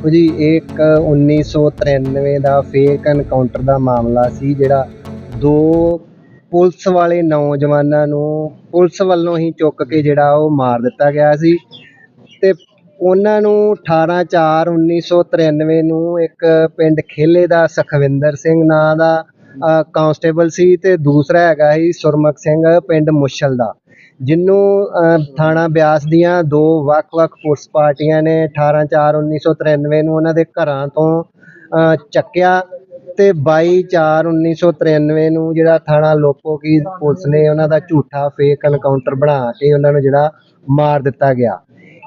ਦੇਖੋ ਜੀ, ਇਹ ਇੱਕ 1993 ਦਾ ਫੇਕ ਐਨਕਾਊਂਟਰ ਦਾ ਮਾਮਲਾ ਸੀ, ਜਿਹੜਾ ਦੋ ਪੁਲਿਸ ਵਾਲੇ ਨੌਜਵਾਨਾਂ ਨੂੰ ਪੁਲਿਸ ਵੱਲੋਂ ਹੀ ਚੁੱਕ ਕੇ ਜਿਹੜਾ ਉਹ ਮਾਰ ਦਿੱਤਾ ਗਿਆ ਸੀ ਤੇ ਉਹਨਾਂ ਨੂੰ 18 4 1993 ਨੂੰ ਇੱਕ ਪਿੰਡ ਖੇਲੇ ਦਾ ਸੁਖਵਿੰਦਰ ਸਿੰਘ ਨਾਂ ਦਾ ਕਾਂਸਟੇਬਲ ਸੀ ਤੇ ਦੂਸਰਾ ਹੈਗਾ ਸੀ ਸੁਰਮੁਖ ਸਿੰਘ, ਪਿੰਡ ਮੁਸ਼ਲ ਦਾ। ਜਿਹਨੂੰ ਥਾਣਾ ਬਿਆਸ ਦੀਆਂ ਦੋ ਵੱਖ-ਵੱਖ ਪੁਲਿਸ ਪਾਰਟੀਆਂ ਨੇ 18 4 1993 ਨੂੰ ਉਹਨਾਂ ਦੇ ਘਰਾਂ ਤੋਂ ਚੱਕਿਆ ਤੇ 22 4 1993 ਨੂੰ ਜਿਹੜਾ ਥਾਣਾ ਲੋਪੋ ਲੋਪੋਕੀ ਪੁਲਿਸ ਨੇ ਉਹਨਾਂ ਦਾ ਝੂਠਾ ਫੇਕ ਐਨਕਾਊਂਟਰ ਬਣਾ ਕੇ ਉਹਨਾਂ ਨੂੰ ਜਿਹੜਾ ਮਾਰ ਦਿੱਤਾ ਗਿਆ।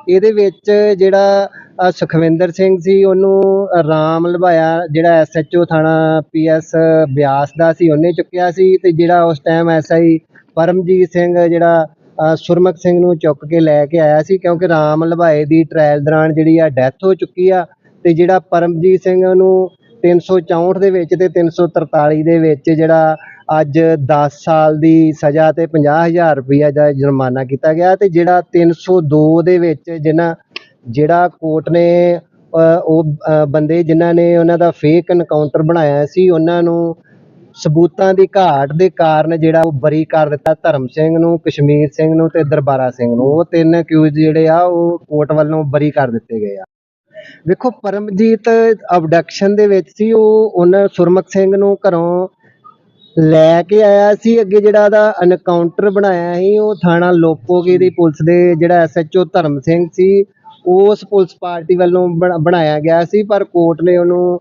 ਇਹਦੇ ਵਿੱਚ ਜਿਹੜਾ ਅ, ਸੁਖਵਿੰਦਰ ਸਿੰਘ ਸੀ ਉਹਨੂੰ ਰਾਮ ਲਭਾਇਆ ਜਿਹੜਾ ਐਸਐਚਓ ਥਾਣਾ ਪੀਐਸ ਬਿਆਸ ਦਾ ਸੀ ਉਹਨੇ ਚੁੱਕਿਆ ਸੀ ਤੇ ਜਿਹੜਾ ਉਸ ਟਾਈਮ ਐਸਆਈ ਪਰਮਜੀਤ ਸਿੰਘ ਜਿਹੜਾ ਅ, ਸਿੰਘ ਨੂੰ ਚੁੱਕ ਕੇ ਲੈ ਕੇ ਆਇਆ ਸੀ ਕਿਉਂਕਿ ਰਾਮ ਲਭਾਏ ਦੀ ਟ੍ਰਾਇਲ ਦੌਰਾਨ ਜਿਹੜੀ ਆ ਡੈਥ ਹੋ ਚੁੱਕੀ ਆ ਤੇ ਜਿਹੜਾ ਪਰਮਜੀਤ ਸਿੰਘ ਨੂੰ 364 ਦੇ ਵਿੱਚ ਤੇ 343 ਦੇ ਵਿੱਚ ਜਿਹੜਾ ਅੱਜ 10 ਸਾਲ ਦੀ ਸਜ਼ਾ ਤੇ 50000 ਰੁਪਈਆ ਦਾ ਜੁਰਮਾਨਾ ਕੀਤਾ ਗਿਆ ਤੇ ਜਿਹੜਾ 302 ਦੇ ਵਿੱਚ ਜਿਹਨਾਂ ਜਿਹੜਾ ਕੋਰਟ ਨੇ ਉਹ ਬੰਦੇ ਜਿਨ੍ਹਾਂ ਨੇ ਉਹਨਾਂ ਦਾ ਫੇਕ ਐਨਕਾਊਂਟਰ ਬਣਾਇਆ ਸੀ ਉਹਨਾਂ ਨੂੰ ਸਬੂਤਾਂ ਦੀ ਘਾਟ ਦੇ ਕਾਰਨ ਜਿਹੜਾ ਉਹ ਬਰੀ ਕਰ ਦਿੱਤਾ ਧਰਮ ਸਿੰਘ ਨੂੰ, ਕਸ਼ਮੀਰ ਸਿੰਘ ਨੂੰ ਤੇ ਦਰਬਾਰਾ ਸਿੰਘ ਨੂੰ। ਉਹ ਤਿੰਨ ਅਕਿਊਜ਼ ਜਿਹੜੇ ਆ, ਉਹ ਕੋਰਟ ਵੱਲੋਂ ਬਰੀ ਕਰ ਦਿੱਤੇ ਗਏ ਆ। ਵੇਖੋ, ਪਰਮਜੀਤ ਅਬਡਕਸ਼ਨ ਦੇ ਵਿੱਚ ਸੀ, ਉਹ ਉਹਨਾਂ ਸੁਰਮੁਖ ਸਿੰਘ ਨੂੰ ਘਰੋਂ ਲੈ ਕੇ ਆਇਆ ਸੀ। ਅੱਗੇ ਜਿਹੜਾ ਉਹਦਾ ਐਨਕਾਊਂਟਰ ਬਣਾਇਆ ਸੀ, ਉਹ ਥਾਣਾ ਲੋਪੋਗੇ ਦੀ ਪੁਲਿਸ ਦੇ ਜਿਹੜਾ ਐਸਐਚਓ ਧਰਮ ਸਿੰਘ ਸੀ ਉਸ ਪੁਲਿਸ ਪਾਰਟੀ ਵੱਲੋਂ ਬਣਾ- ਬਣਾਇਆ ਗਿਆ ਸੀ ਪਰ ਕੋਰਟ ਨੇ ਉਹਨੂੰ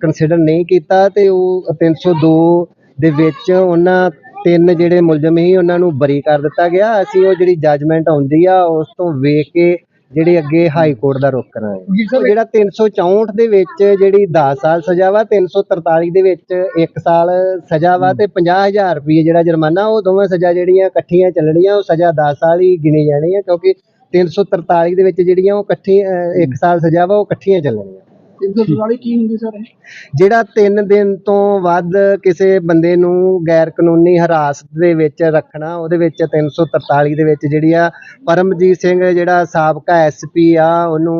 ਕੰਸੀਡਰ ਨਹੀਂ ਕੀਤਾ ਤੇ ਉਹ 302 ਦੇ ਵਿੱਚ ਉਹਨਾਂ ਤਿੰਨ ਜਿਹੜੇ ਮੁਲਜ਼ਮ ਸੀ ਉਹਨਾਂ ਨੂੰ ਬਰੀ ਕਰ ਦਿੱਤਾ ਗਿਆ। ਅਸੀਂ ਉਹ ਜਿਹੜੀ ਜੱਜਮੈਂਟ ਆਉਂਦੀ ਆ ਉਸ ਤੋਂ ਵੇਖ ਕੇ ਜਿਹੜੇ ਅੱਗੇ ਹਾਈ ਕੋਰਟ ਦਾ ਰੁਖ ਕਰਾਂਗੇ। ਉਹ ਜਿਹੜਾ 364 ਦੇ ਵਿੱਚ ਜਿਹੜੀ 10 ਸਾਲ ਸਜ਼ਾ ਵਾ 343 ਦੇ ਵਿੱਚ 1 ਸਾਲ ਸਜ਼ਾ ਵਾ ਤੇ 50000 ਰੁਪਏ ਜਿਹੜਾ ਜੁਰਮਾਨਾ ਉਹ ਦੋਵੇਂ ਸਜ਼ਾ ਜਿਹੜੀਆਂ ਇਕੱਠੀਆਂ ਚੱਲਣੀਆਂ ਉਹ ਸਜ਼ਾ 10 ਸਾਲ ਹੀ ਗਿਣੀ ਜਾਣੀ ਹੈ ਕਿਉਂਕਿ 343 ਦੇ ਵਿੱਚ ਜਿਹੜੀਆਂ ਉਹ ਇਕੱਠੀ 1 ਸਾਲ ਸਜ਼ਾ ਵਾ ਉਹ ਇਕੱਠੀਆਂ ਚੱਲਣੀਆਂ। 344 ਕੀ ਹੁੰਦੀ ਸਰ? ਜਿਹੜਾ 3 ਦਿਨ ਤੋਂ ਵੱਧ ਕਿਸੇ ਬੰਦੇ ਨੂੰ ਗੈਰ ਕਾਨੂੰਨੀ ਹਿਰਾਸਤ ਦੇ ਵਿੱਚ ਰੱਖਣਾ ਉਹਦੇ ਵਿੱਚ 343 ਦੇ ਵਿੱਚ ਜਿਹੜੀ ਆ ਪਰਮਜੀਤ ਸਿੰਘ ਜਿਹੜਾ ਸਾਬਕਾ ਐਸਪੀ ਆ ਉਹਨੂੰ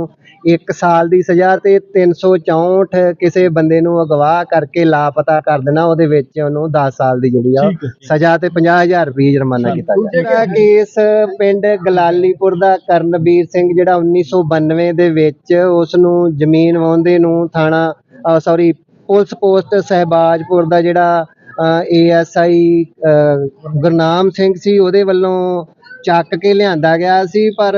1 ਸਾਲ ਦੀ ਸਜ਼ਾ ਤੇ 364 ਕਿਸੇ ਬੰਦੇ ਨੂੰ ਅਗਵਾ ਕਰਕੇ ਲਾਪਤਾ ਕਰ ਦੇਣਾ ਉਹਦੇ ਵਿੱਚ ਉਹਨੂੰ 10 ਸਾਲ ਦੀ ਜਿਹੜੀ ਆ ਸਜ਼ਾ ਤੇ 50000 ਰੁਪਏ ਜੁਰਮਾਨਾ ਕੀਤਾ ਗਿਆ। ਜਿਹੜਾ ਕੇਸ ਪਿੰਡ ਗਲਾਲੀਪੁਰ ਦਾ ਕਰਨਵੀਰ ਸਿੰਘ ਜਿਹੜਾ 1992 ਦੇ ਵਿੱਚ ਉਸ ਨੂੰ ਜ਼ਮੀਨ ਵਾਹੁੰਦੇ ਨੂੰ ਥਾਣਾ ਸੌਰੀ ਪੁਲਿਸ ਪੋਸਟ ਸਹਿਬਾਜਪੁਰ ਦਾ ਜਿਹੜਾ ਏਐਸਆਈ ਗੁਰਨਾਮ ਸਿੰਘ ਸੀ, ਉਹਦੇ ਵੱਲੋਂ ਚੱਕ ਕੇ ਲਿਆਂਦਾ ਗਿਆ ਸੀ, ਪਰ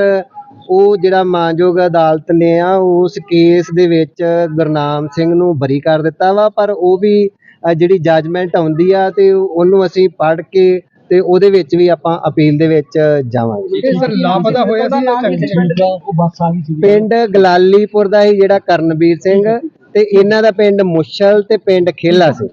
ਉਹ ਜਿਹੜਾ ਮਾਨਯੋਗ ਅਦਾਲਤ ਨੇ ਆ, ਉਸ ਕੇਸ ਦੇ ਵਿੱਚ ਗੁਰਨਾਮ ਸਿੰਘ ਨੂੰ ਬਰੀ ਕਰ ਦਿੱਤਾ ਵਾ, ਪਰ ਉਹ ਵੀ ਜਿਹੜੀ ਜੱਜਮੈਂਟ ਆਉਂਦੀ ਆ ਤੇ ਉਹਨੂੰ ਅਸੀਂ ਪੜ੍ਹ ਕੇ ਤੇ ਉਹਦੇ ਵਿੱਚ ਵੀ ਆਪਾਂ ਅਪੀਲ ਦੇ ਵਿੱਚ ਜਾਵਾਂਗੇ। ਇਹ ਸਰ ਲਾਪਤਾ ਹੋਇਆ ਸੀ ਉਹ ਬੱਸ ਆ ਗਈ ਸੀ ਪਿੰਡ ਗਲਾਲੀਪੁਰ ਦਾ ਹੀ ਜਿਹੜਾ ਕਰਨਵੀਰ ਸਿੰਘ ਤੇ ਇਹਨਾਂ ਦਾ ਪਿੰਡ ਮੁਸ਼ਲ ਤੇ ਪਿੰਡ ਖੇਲਾ ਸੀ।